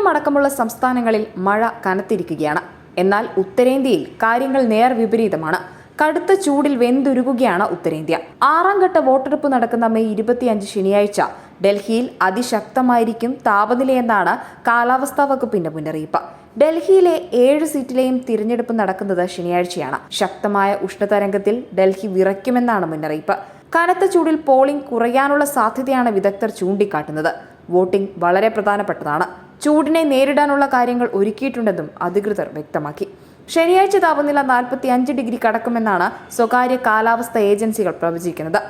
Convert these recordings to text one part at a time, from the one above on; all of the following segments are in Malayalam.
കേരളം അടക്കമുള്ള സംസ്ഥാനങ്ങളിൽ മഴ കനത്തിരിക്കുകയാണ്. എന്നാൽ ഉത്തരേന്ത്യയിൽ കാര്യങ്ങൾ നേർ വിപരീതമാണ്. കടുത്ത ചൂടിൽ വെന്തുരുകുകയാണ് ഉത്തരേന്ത്യ. ആറാം ഘട്ട വോട്ടെടുപ്പ് നടക്കുന്ന മെയ് ഇരുപത്തിയഞ്ച് ശനിയാഴ്ച ഡൽഹിയിൽ അതിശക്തമായിരിക്കും താപനിലയെന്നാണ് കാലാവസ്ഥാ വകുപ്പിന്റെ മുന്നറിയിപ്പ്. ഡൽഹിയിലെ ഏഴ് സീറ്റിലെയും തിരഞ്ഞെടുപ്പ് നടക്കുന്നത് ശനിയാഴ്ചയാണ്. ശക്തമായ ഉഷ്ണതരംഗത്തിൽ ഡൽഹി വിറയ്ക്കുമെന്നാണ് മുന്നറിയിപ്പ്. കനത്ത ചൂടിൽ പോളിംഗ് കുറയാനുള്ള സാധ്യതയാണ് വിദഗ്ധർ ചൂണ്ടിക്കാട്ടുന്നത്. വോട്ടിംഗ് വളരെ പ്രധാനപ്പെട്ടതാണ്. ചൂടിനെ നേരിടാനുള്ള കാര്യങ്ങൾ ഒരുക്കിയിട്ടുണ്ടെന്നും അധികൃതർ വ്യക്തമാക്കി. ശനിയാഴ്ച താപനില നാൽപ്പത്തി അഞ്ച് ഡിഗ്രി കടക്കുമെന്നാണ് സ്വകാര്യ കാലാവസ്ഥ ഏജൻസികൾ പ്രവചിക്കുന്നത്.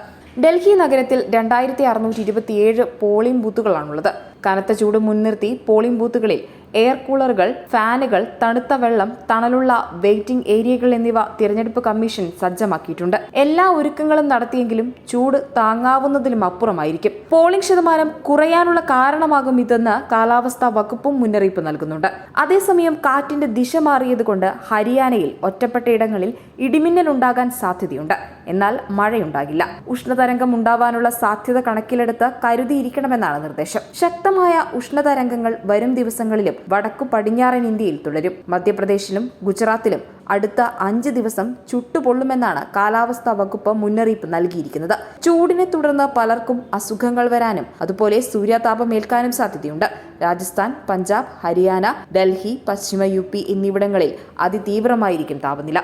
ഡൽഹി നഗരത്തിൽ രണ്ടായിരത്തി അറുന്നൂറ്റി ഇരുപത്തിയേഴ് പോളിംഗ് ബൂത്തുകളാണുള്ളത്. കനത്ത ചൂട് മുൻനിർത്തി പോളിംഗ് ബൂത്തുകളിൽ എയർ കൂളറുകൾ ഫാനുകൾ തണുത്ത വെള്ളം തണലുള്ള വെയിറ്റിംഗ് ഏരിയകൾ എന്നിവ തിരഞ്ഞെടുപ്പ് കമ്മീഷൻ സജ്ജമാക്കിയിട്ടുണ്ട്. എല്ലാ ഒരുക്കങ്ങളും നടത്തിയെങ്കിലും ചൂട് താങ്ങാവുന്നതിലും അപ്പുറമായിരിക്കും. പോളിംഗ് ശതമാനം കുറയാനുള്ള കാരണമാകും ഇതെന്ന് കാലാവസ്ഥാ വകുപ്പും മുന്നറിയിപ്പ് നൽകുന്നുണ്ട്. അതേസമയം കാറ്റിന്റെ ദിശ മാറിയതുകൊണ്ട് ഹരിയാനയിൽ ഒറ്റപ്പെട്ട ഇടങ്ങളിൽ ഇടിമിന്നൽ ഉണ്ടാകാൻ സാധ്യതയുണ്ട്. എന്നാൽ മഴയുണ്ടാകില്ല. ഉഷ്ണതരംഗം ഉണ്ടാവാനുള്ള സാധ്യത കണക്കിലെടുത്ത് കരുതിയിരിക്കണമെന്നാണ് നിർദ്ദേശം. ശക്തമായ ഉഷ്ണതരംഗങ്ങൾ വരും ദിവസങ്ങളിലും വടക്കു പടിഞ്ഞാറൻ ഇന്ത്യയിൽ തുടരും. മധ്യപ്രദേശിലും ഗുജറാത്തിലും അടുത്ത അഞ്ച് ദിവസം ചുട്ടുപൊള്ളുമെന്നാണ് കാലാവസ്ഥാ വകുപ്പ് മുന്നറിയിപ്പ് നൽകിയിരിക്കുന്നത്. ചൂടിനെ തുടർന്ന് പലർക്കും അസുഖങ്ങൾ വരാനും അതുപോലെ സൂര്യാതാപമേൽക്കാനും സാധ്യതയുണ്ട്. രാജസ്ഥാൻ പഞ്ചാബ് ഹരിയാന ഡൽഹി പശ്ചിമ യു പി എന്നിവിടങ്ങളിൽ അതിതീവ്രമായിരിക്കും താപനില.